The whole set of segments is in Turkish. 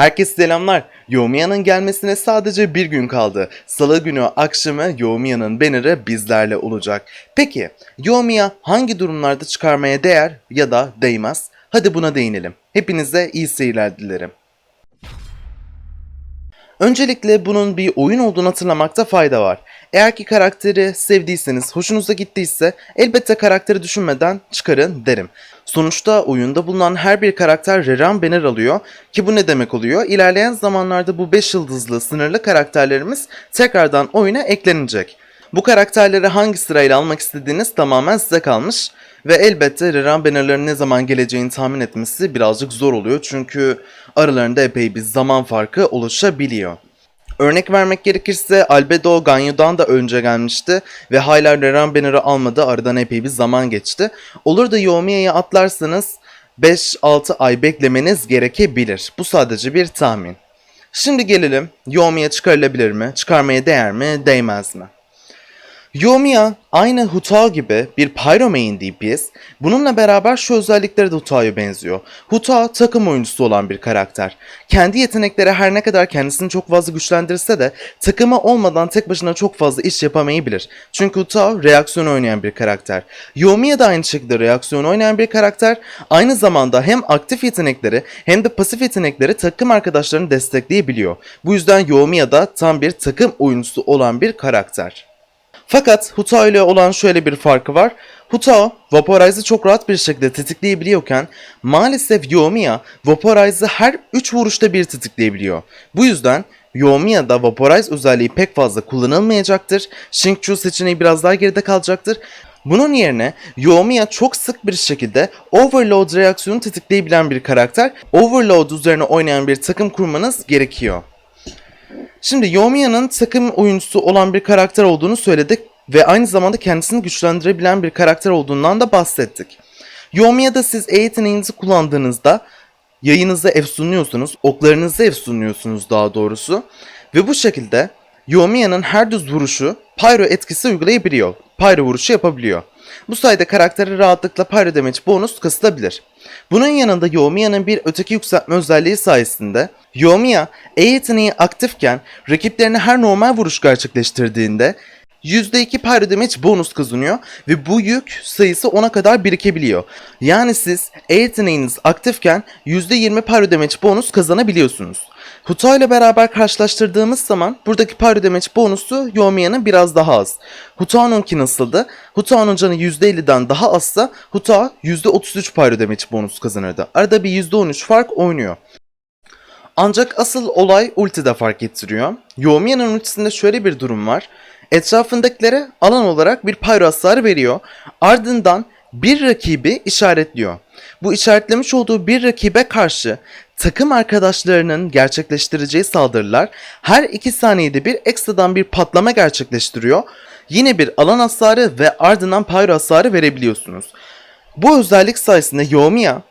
Herkese selamlar. Youmiya'nın gelmesine sadece bir gün kaldı. Salı günü akşamı Youmiya'nın banner'ı bizlerle olacak. Peki Youmiya hangi durumlarda çıkarmaya değer ya da değmez? Hadi buna değinelim. Hepinize iyi seyirler dilerim. Öncelikle bunun bir oyun olduğunu hatırlamakta fayda var. Eğer ki karakteri sevdiyseniz, hoşunuza gittiyse elbette karakteri düşünmeden çıkarın derim. Sonuçta oyunda bulunan her bir karakter Reran Banner alıyor ki bu ne demek oluyor? İlerleyen zamanlarda bu 5 yıldızlı sınırlı karakterlerimiz tekrardan oyuna eklenecek. Bu karakterleri hangi sırayla almak istediğiniz tamamen size kalmış. Ve elbette Reran bannerların ne zaman geleceğini tahmin etmesi birazcık zor oluyor. Çünkü aralarında epey bir zaman farkı oluşabiliyor. Örnek vermek gerekirse Albedo Ganyo'dan da önce gelmişti ve hala Reran Banner'ı almadı. Aradan epey bir zaman geçti. Olur da Yomia'ya atlarsanız 5-6 ay beklemeniz gerekebilir. Bu sadece bir tahmin. Şimdi gelelim Yomiya çıkarılabilir mi? Çıkarmaya değer mi? Değmez mi? Yomiya aynı Hutao gibi bir Pyro main DPS. Bununla beraber şu özellikleri de Hutao'ya benziyor. Hutao takım oyuncusu olan bir karakter. Kendi yetenekleri her ne kadar kendisini çok fazla güçlendirse de takımı olmadan tek başına çok fazla iş yapamayabilir. Çünkü Hutao reaksiyon oynayan bir karakter. Yomiya da aynı şekilde reaksiyon oynayan bir karakter. Aynı zamanda hem aktif yetenekleri hem de pasif yetenekleri takım arkadaşlarını destekleyebiliyor. Bu yüzden Yomiya da tam bir takım oyuncusu olan bir karakter. Fakat Hutao ile olan şöyle bir farkı var. Hutao, Vaporize'ı çok rahat bir şekilde tetikleyebiliyorken maalesef Yoimiya Vaporize'ı her 3 vuruşta bir tetikleyebiliyor. Bu yüzden Yoimiya'da Vaporize özelliği pek fazla kullanılmayacaktır. Shinkchu seçeneği biraz daha geride kalacaktır. Bunun yerine Yoimiya çok sık bir şekilde Overload reaksiyonu tetikleyebilen bir karakter. Overload üzerine oynayan bir takım kurmanız gerekiyor. Şimdi Yomiya'nın takım oyuncusu olan bir karakter olduğunu söyledik ve aynı zamanda kendisini güçlendirebilen bir karakter olduğundan da bahsettik. Yomiya'da siz E yeteneğinizi kullandığınızda yayınızı efsunluyorsunuz, oklarınızı efsunluyorsunuz daha doğrusu. Ve bu şekilde Yomiya'nın her düz vuruşu Pyro etkisi uygulayabiliyor. Pyro vuruşu yapabiliyor. Bu sayede karakteri rahatlıkla Pyro Damage bonus kasılabilir. Bunun yanında Yomiya'nın bir öteki yükseltme özelliği sayesinde Yomiya E yeteneği aktifken rakiplerine her normal vuruş gerçekleştirdiğinde %2 Pyro Damage bonus kazanıyor ve bu yük sayısı 10'a kadar birikebiliyor. Yani siz E yeteneğiniz aktifken %20 Pyro Damage bonus kazanabiliyorsunuz. Hutao ile beraber karşılaştırdığımız zaman buradaki Pyro Damage bonusu Yomiya'nın biraz daha az. Hutao'nunki nasıldı? Hutao'nun canı %50'den daha azsa Hutao %33 Pyro Damage bonus kazanırdı. Arada bir %13 fark oynuyor. Ancak asıl olay ultide fark ettiriyor. Yomiya'nın ultisinde şöyle bir durum var. Etrafındakilere alan olarak bir pyro hasarı veriyor. Ardından bir rakibi işaretliyor. Bu işaretlemiş olduğu bir rakibe karşı takım arkadaşlarının gerçekleştireceği saldırılar her 2 saniyede bir ekstradan bir patlama gerçekleştiriyor. Yine bir alan hasarı ve ardından pyro hasarı verebiliyorsunuz. Bu özellik sayesinde Yomiya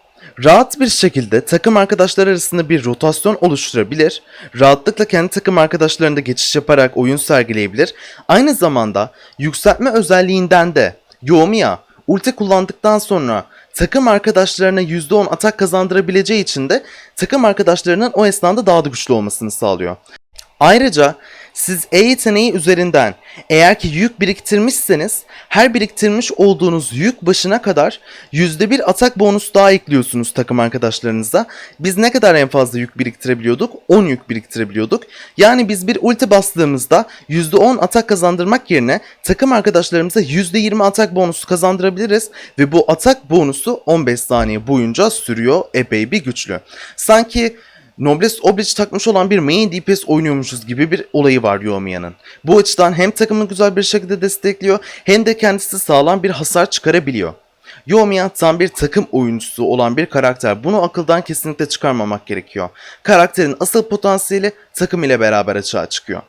rahat bir şekilde takım arkadaşlar arasında bir rotasyon oluşturabilir, rahatlıkla kendi takım arkadaşlarında geçiş yaparak oyun sergileyebilir. Aynı zamanda yükseltme özelliğinden de Yomiya ulti kullandıktan sonra takım arkadaşlarına %10 atak kazandırabileceği için de takım arkadaşlarının o esnada daha da güçlü olmasını sağlıyor. Ayrıca siz E yeteneği üzerinden eğer ki yük biriktirmişseniz her biriktirmiş olduğunuz yük başına kadar %1 atak bonus daha ekliyorsunuz takım arkadaşlarınıza. Biz ne kadar en fazla yük biriktirebiliyorduk? 10 yük biriktirebiliyorduk. Yani biz bir ulti bastığımızda %10 atak kazandırmak yerine takım arkadaşlarımıza %20 atak bonusu kazandırabiliriz ve bu atak bonusu 15 saniye boyunca sürüyor epey bir güçlü. Sanki Noblesse Oblige takmış olan bir main DPS oynuyormuşuz gibi bir olayı var Yomiya'nın. Bu açıdan hem takımı güzel bir şekilde destekliyor hem de kendisi sağlam bir hasar çıkarabiliyor. Yomiya tam bir takım oyuncusu olan bir karakter. Bunu akıldan kesinlikle çıkarmamak gerekiyor. Karakterin asıl potansiyeli takım ile beraber açığa çıkıyor.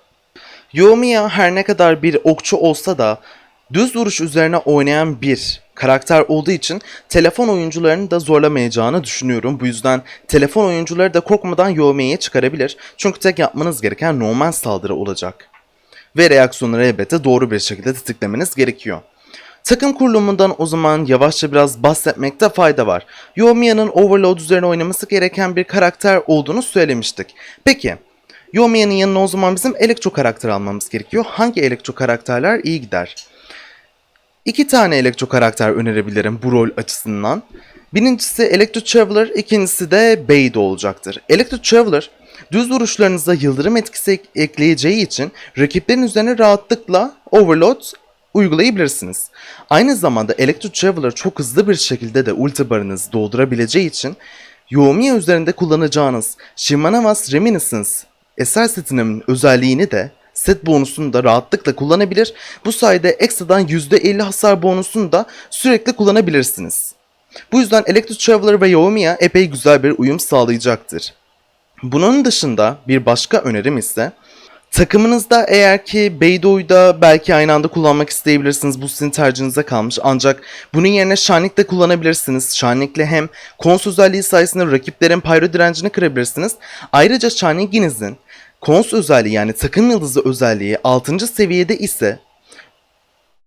Yomiya her ne kadar bir okçu olsa da düz vuruş üzerine oynayan bir karakter olduğu için telefon oyuncularını da zorlamayacağını düşünüyorum. Bu yüzden telefon oyuncuları da korkmadan Yomiya'ya çıkarabilir. Çünkü tek yapmanız gereken normal saldırı olacak. Ve reaksiyonları elbette doğru bir şekilde tetiklemeniz gerekiyor. Takım kurulumundan o zaman yavaşça biraz bahsetmekte fayda var. Yomiya'nın Overload üzerine oynaması gereken bir karakter olduğunu söylemiştik. Peki, Yomiya'nın yanına o zaman bizim elektro karakter almamız gerekiyor. Hangi elektro karakterler iyi gider? İki tane elektro karakter önerebilirim bu rol açısından. Birincisi Electro Traveler, ikincisi de Beidou olacaktır. Electro Traveler, düz vuruşlarınıza yıldırım etkisi ek- ekleyeceği için rakiplerin üzerine rahatlıkla Overload uygulayabilirsiniz. Aynı zamanda Electro Traveler çok hızlı bir şekilde de ulti barınızı doldurabileceği için Yoimiya üzerinde kullanacağınız Shimanavas Reminiscence eser setinin özelliğini de set bonusunu da rahatlıkla kullanabilir. Bu sayede ekstradan %50 hasar bonusunu da sürekli kullanabilirsiniz. Bu yüzden Electro Traveler ve Yoimiya epey güzel bir uyum sağlayacaktır. Bunun dışında bir başka önerim ise takımınızda eğer ki Beidou'yu da belki aynı anda kullanmak isteyebilirsiniz. Bu sizin tercihinize kalmış. Ancak bunun yerine Shanik de kullanabilirsiniz. Shanik'le hem kons özelliği sayesinde rakiplerin pyro direncini kırabilirsiniz. Ayrıca Shanik'inizin kons özelliği yani takım yıldızı özelliği 6. seviyede ise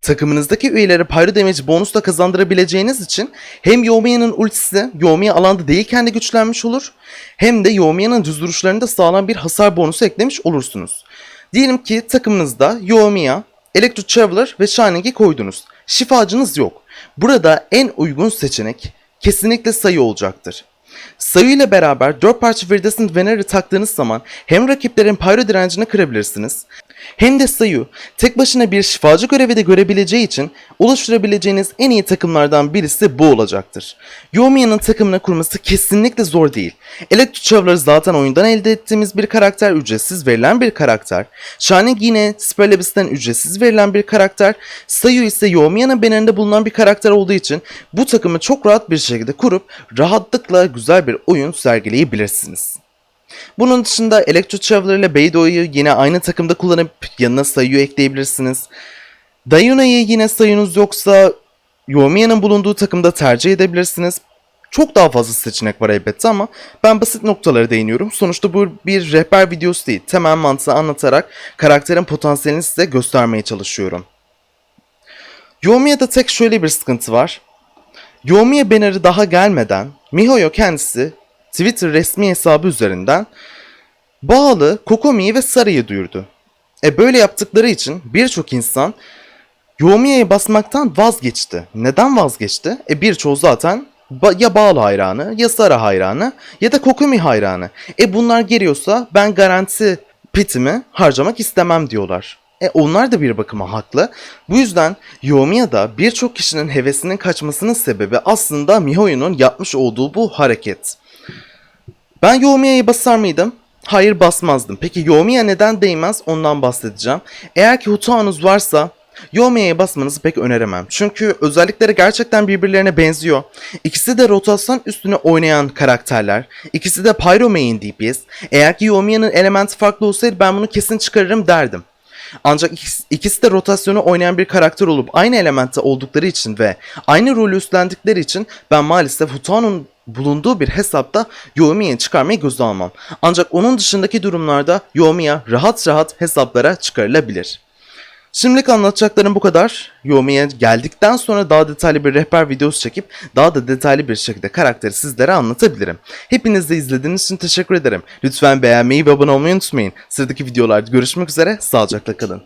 takımınızdaki üyelere pyro damage bonus da kazandırabileceğiniz için hem Yomiya'nın ultisi Yomiya alanda değilken de güçlenmiş olur hem de Yomiya'nın düz vuruşlarında sağlam bir hasar bonusu eklemiş olursunuz. Diyelim ki takımınızda Yomiya, Electro Traveler ve Shining'i koydunuz. Şifacınız yok. Burada en uygun seçenek kesinlikle sayı olacaktır. Sayı ile beraber 4 parça Viridescent Vener'i taktığınız zaman hem rakiplerin pyro direncini kırabilirsiniz hem de Sayu tek başına bir şifacı görevi de görebileceği için oluşturabileceğiniz en iyi takımlardan birisi bu olacaktır. Yomiya'nın takımını kurması kesinlikle zor değil. Electro zaten oyundan elde ettiğimiz bir karakter, ücretsiz verilen bir karakter. Shining yine Spell Abyss'ten ücretsiz verilen bir karakter. Sayu ise Yomiya'nın bannerinde bulunan bir karakter olduğu için bu takımı çok rahat bir şekilde kurup rahatlıkla güzel bir oyun sergileyebilirsiniz. Bunun dışında Electro Traveler ile Beidou'yu yine aynı takımda kullanıp yanına Sayu'yu ekleyebilirsiniz. Dayuna'yı yine sayınız yoksa Yomiya'nın bulunduğu takımda tercih edebilirsiniz. Çok daha fazla seçenek var elbette ama ben basit noktalara değiniyorum. Sonuçta bu bir rehber videosu değil. Temel mantığı anlatarak karakterin potansiyelini size göstermeye çalışıyorum. Yomiya'da tek şöyle bir sıkıntı var. Yomiya banner'ı daha gelmeden Mihoyo kendisi Twitter resmi hesabı üzerinden bağlı Kokomi'yi ve Sarı'yı duyurdu. E böyle yaptıkları için birçok insan Yomiya'ya basmaktan vazgeçti. Neden vazgeçti? E birçoğu zaten ya bağlı hayranı, ya Sara hayranı, ya da Kokomi hayranı. E bunlar geliyorsa ben garanti pitimi harcamak istemem diyorlar. E onlar da bir bakıma haklı. Bu yüzden Yomiya'da birçok kişinin hevesinin kaçmasının sebebi aslında Mihoyo'nun yapmış olduğu bu hareket. Ben Yomiya'yı basar mıydım? Hayır basmazdım. Peki Yomiya neden değmez? Ondan bahsedeceğim. Eğer ki Hutao'nuz varsa Yomiya'ya basmanızı pek öneremem. Çünkü özellikleri gerçekten birbirlerine benziyor. İkisi de rotasyon üstüne oynayan karakterler. İkisi de Pyro main DPS. Eğer ki Yomiya'nın elementi farklı olsaydı ben bunu kesin çıkarırım derdim. Ancak ikisi- de rotasyonu oynayan bir karakter olup aynı elementte oldukları için ve aynı rolü üstlendikleri için ben maalesef Hutao'nun bulunduğu bir hesapta Yomia'yı çıkarmayı göze almam. Ancak onun dışındaki durumlarda Yomiya rahat rahat hesaplara çıkarılabilir. Şimdilik anlatacaklarım bu kadar. Yomi'ye geldikten sonra daha detaylı bir rehber videosu çekip daha da detaylı bir şekilde karakteri sizlere anlatabilirim. Hepiniz de izlediğiniz için teşekkür ederim. Lütfen beğenmeyi ve abone olmayı unutmayın. Sıradaki videolarda görüşmek üzere, sağlıcakla kalın.